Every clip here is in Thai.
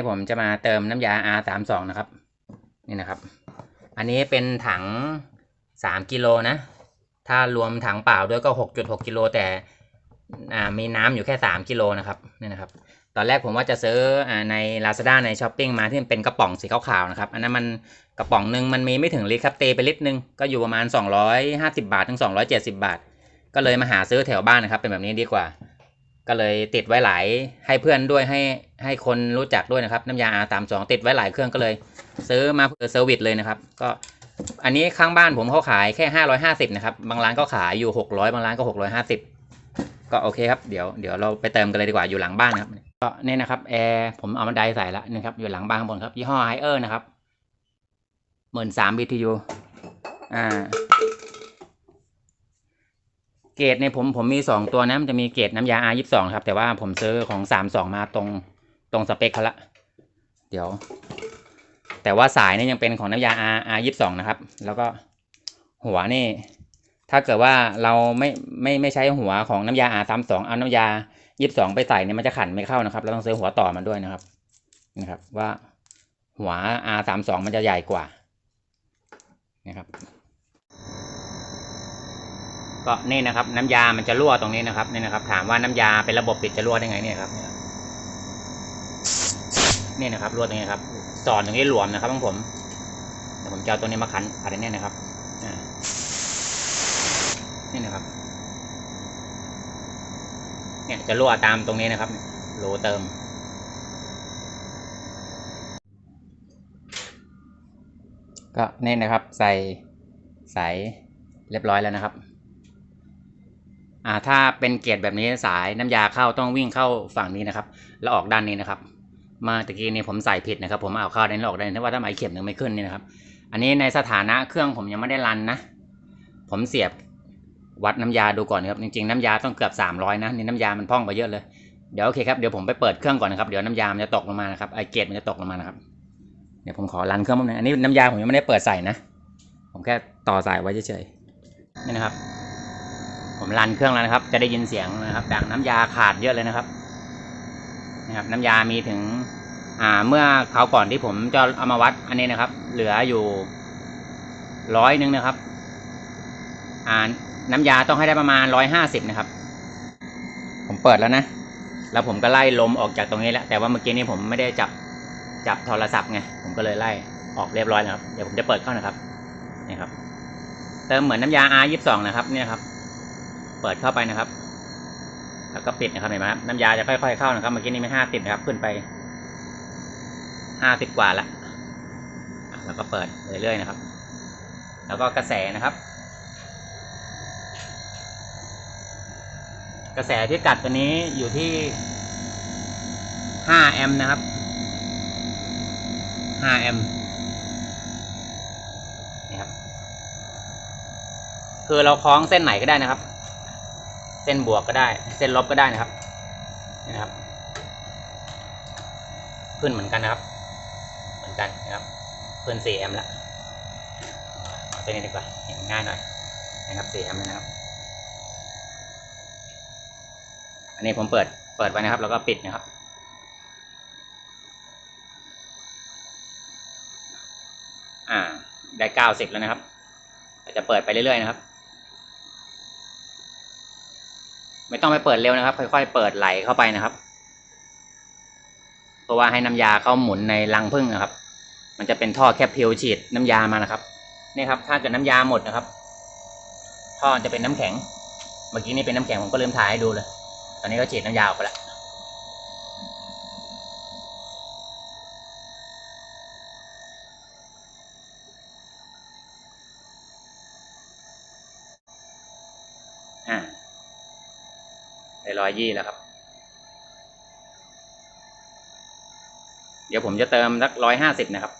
นี้ผมจะมาเติมน้ำยา R32 นะครับ นี่นะครับ อันนี้เป็นถัง3กิโลนะ ถ้ารวมถังเปล่าด้วยก็6.6กิโลแต่อ่ามีน้ำอยู่แค่3กิโลนะครับนี่นะครับ ตอนแรกผมว่าจะซื้ออใน Lazada ใน s h อ p e e มาที่มันเป็นกระป๋องสีขาวๆนะครับ อันนั้นมันกระป๋องหนึ่งมันมีไม่ถึงลิตรครับเตไปลิตรหนึงก็อยู่ประมาณ 250 บาทถึง 270 บาท ก็เลยมาหาซื้อแถวบ้านนะครับ เป็นแบบนี้ดีกว่า ก็เลยติดไว้หลายให้เพื่อนด้วยให้ให้คนรู้จักด้วยนะครับ น้ำยา R32 ติดไว้หลายเครื่องก็เลย ซื้อมาเพื่อเซอร์วิสเลยนะครับ ก็อันนี้ข้างบ้านผมเขาขายแค่ 550 นะครับ บางร้านก็ขายอยู่ 600 บางร้านก็ 650 ก็โอเคครับเดี๋ยวเดี๋ยวเราไปเติมกันเลยดีกว่าอยู่หลังบ้านนะครับก็นี่นะครับแอร์ผมเอามาไดใส่แล้วนะครับอยู่หลังบ้านข้างบนครับยี่ห้อไฮเออร์นะครับหมื่นสาม BTU อ่า เกรดในผมผมมีสองตัวนะมันจะมีเกรดน้ำยา R ยี่สิบสองครับ แต่ว่าผมซื้อของสามสองมาตรงตรงสเปคเขาละ เดี๋ยว แต่ว่าสายนี่ยังเป็นของน้ำยา R R ยี่สิบสองนะครับ แล้วก็หัวนี่ ถ้าเกิดว่าเราไม่ไม่ไม่ใช้หัวของน้ำยา R สามสองเอาน้ำยายี่สิบสองไปใส่เนี่ยมันจะขันไม่เข้านะครับเราต้องซื้อหัวต่อมันด้วยนะครับนะครับว่าหัว R สามสองมันจะใหญ่กว่านะครับ ก็นี่นะครับ น้ำยามันจะรั่วตรงนี้นะครับนี่นะครับ ถามว่าน้ำยาเป็นระบบปิดจะรั่วได้ไงเนี่ยครับเนี่ยนะครับรั่วตรงนี้ครับสอนตรงนี้หลวมนะครับของผมเดี๋ยวผมจะเอาตัวนี้มาขันขันเนี่ยนะครับนี่นะครับ เนี่ยจะรั่วตามตรงนี้นะครับโหลเติมก็นี่นะครับใส่สายเรียบร้อยแล้วนะครับ อ่าถ้าเป็นเกรดแบบนี้สายน้ำยาเข้าต้องวิ่งเข้าฝั่งนี้นะครับ แล้วออกด้านนี้นะครับ มาตะกี้นี้ผมใส่ผิดนะครับ ผมเอาเข้าด้านนี้ออกด้านนี้ถ้าว่าถ้าไม้เข็มหนึ่งไม่ขึ้นนี่นะครับ อันนี้ในสถานะเครื่องผมยังไม่ได้รันนะ ผมเสียบวัดน้ำยาดูก่อนครับจริงๆน้ำยาต้องเกือบสามร้อยนะนี่น้ำยามันพ่องไปเยอะเลยเดี๋ยวโอเคครับเดี๋ยวผมไปเปิดเครื่องก่อนนะครับเดี๋ยวน้ำยามันจะตกลงมานะครับไอเกรมันจะตกลงมานะครับเดี๋ยวผมขอรันเครื่องแป๊บนึงอันนี้น้ำยาผมยังไม่ได้เปิดใส่นะ ผมแค่ต่อสายไว้เฉยๆนี่นะครับ ผมรันเครื่องแล้วนะครับ จะได้ยินเสียงนะครับดังน้ำยาขาดเยอะเลยนะครับนะครับ น้ำยามีถึง อ่าเมื่อคราวก่อนที่ผมจะเอามาวัดอันนี้นะครับ เหลืออยู่ร้อยหนึ่งนะครับ อ่าน้ำยาต้องให้ได้ประมาณร้อยห้าสิบนะครับ ผมเปิดแล้วนะ แล้วผมก็ไล่ลมออกจากตรงนี้แล้ว แต่ว่าเมื่อกี้นี้ผมไม่ได้จับจับโทรศัพท์ไง ผมก็เลยไล่ออกเรียบร้อยแล้วครับ เดี๋ยวผมจะเปิดเข้านะครับ นี่ครับ เติมเหมือนน้ำยา R ยี่สิบสองนะครับ เนี่ยครับ เปิดเข้าไปนะครับ แล้วก็ปิดนะครับเห็นไหมครับน้ำยาจะค่อยๆเข้านะครับเมื่อกี้นี้ไม่ห้าติดนะครับขึ้นไปห้าสิบกว่าละแล้วก็เปิดเรื่อยๆนะครับ แล้วก็กระแสนะครับ กระแสที่กัดตัวนี้อยู่ที่ห้าแอมป์นะครับห้าแอมป์นี่ครับคือเราคล้องเส้นไหนก็ได้นะครับ ส้นบวกก็ได้ เส้นลบก็ได้นะครับนี่นะครับ ขึ้นเหมือนกันนะครับ เหมือนกันนะครับขึ้น4แอมป์ละเอาเส้นนี้ดีกว่าเห็นง่ายหน่อยนะครับ4แอมนะครับ อันนี้ผมเปิดเปิดไว้นะครับ แล้วก็ปิดนะครับอ่าได้เก้าสิบแล้วนะครับจะเปิดไปเรื่อยๆนะครับ ไม่ต้องไปเปิดเร็วนะครับ ค่อย ๆ เปิดไหลเข้าไปนะครับ เพราะว่าให้น้ำยาเข้าหมุนในรังผึ้งนะครับ มันจะเป็นท่อแคปพิวฉีดน้ำยามานะครับนี่ครับ ถ้าเกิดน้ำยาหมดนะครับ ท่อจะเป็นน้ำแข็ง เมื่อกี้นี่เป็นน้ำแข็งผมก็ลืมถ่ายให้ดูเลย ตอนนี้ก็ฉีดน้ำยาออกไปแล้วอ่า ได้ร้อยยี่แล้วครับ เดี๋ยวผมจะเติมสักร้อยห้าสิบนะครับ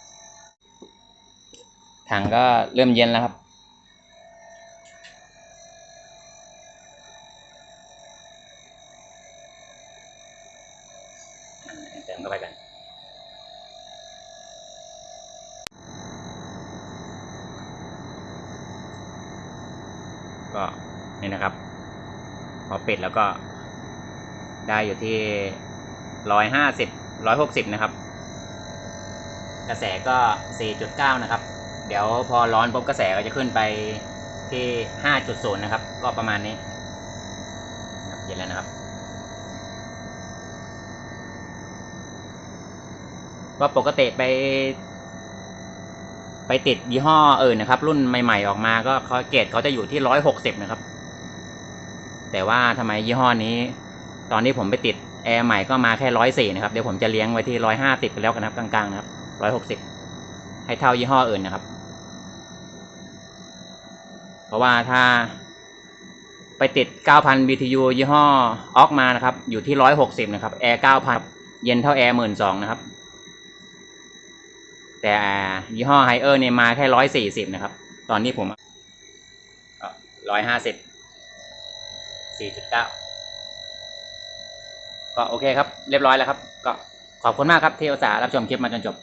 ถังก็เริ่มเย็นแล้วครับ เติมเข้าไปกันก็นี่นะครับ พอปิดแล้วก็ ได้อยู่ที่ร้อยห้าสิบร้อยหกสิบนะครับ กระแสก็4.9นะครับ เดี๋ยวพอร้อนปุ๊บกระแสก็จะขึ้นไปที่5.0นะครับ ก็ประมาณนี้ครับเย็นแล้วนะครับ ก็ปกติไป ไปติดยี่ห้ออื่นนะครับ รุ่นใหม่ ๆ ออกมาก็เขาเกรดเขาจะอยู่ที่ร้อยหกสิบนะครับ แต่ว่าทำไมยี่ห้อนี้ ตอนนี้ผมไปติดแอร์ใหม่ก็มาแค่ร้อยสี่นะครับ เดี๋ยวผมจะเลี้ยงไว้ที่ร้อยห้าสิบแล้วกันนะครับกลางๆนะครับร้อยหกสิบให้เท่ายี่ห้ออื่นนะครับ เพราะว่าถ้าไปติดเก้าพัน BTU ยี่ห้อออกมานะครับ อยู่ที่ร้อยหกสิบนะครับ แอร์เก้าพันเย็นเท่าแอร์หมื่นสองนะครับ แต่ยี่ห้อไฮเออร์เนี่ยมาแค่ร้อยสี่สิบนะครับ ตอนนี้ผมร้อยห้าสิบสี่จุดเก้า ก็โอเคครับ เรียบร้อยแล้วครับ ก็ขอบคุณมากครับที่อุตส่าห์รับชมคลิปมาจนจบ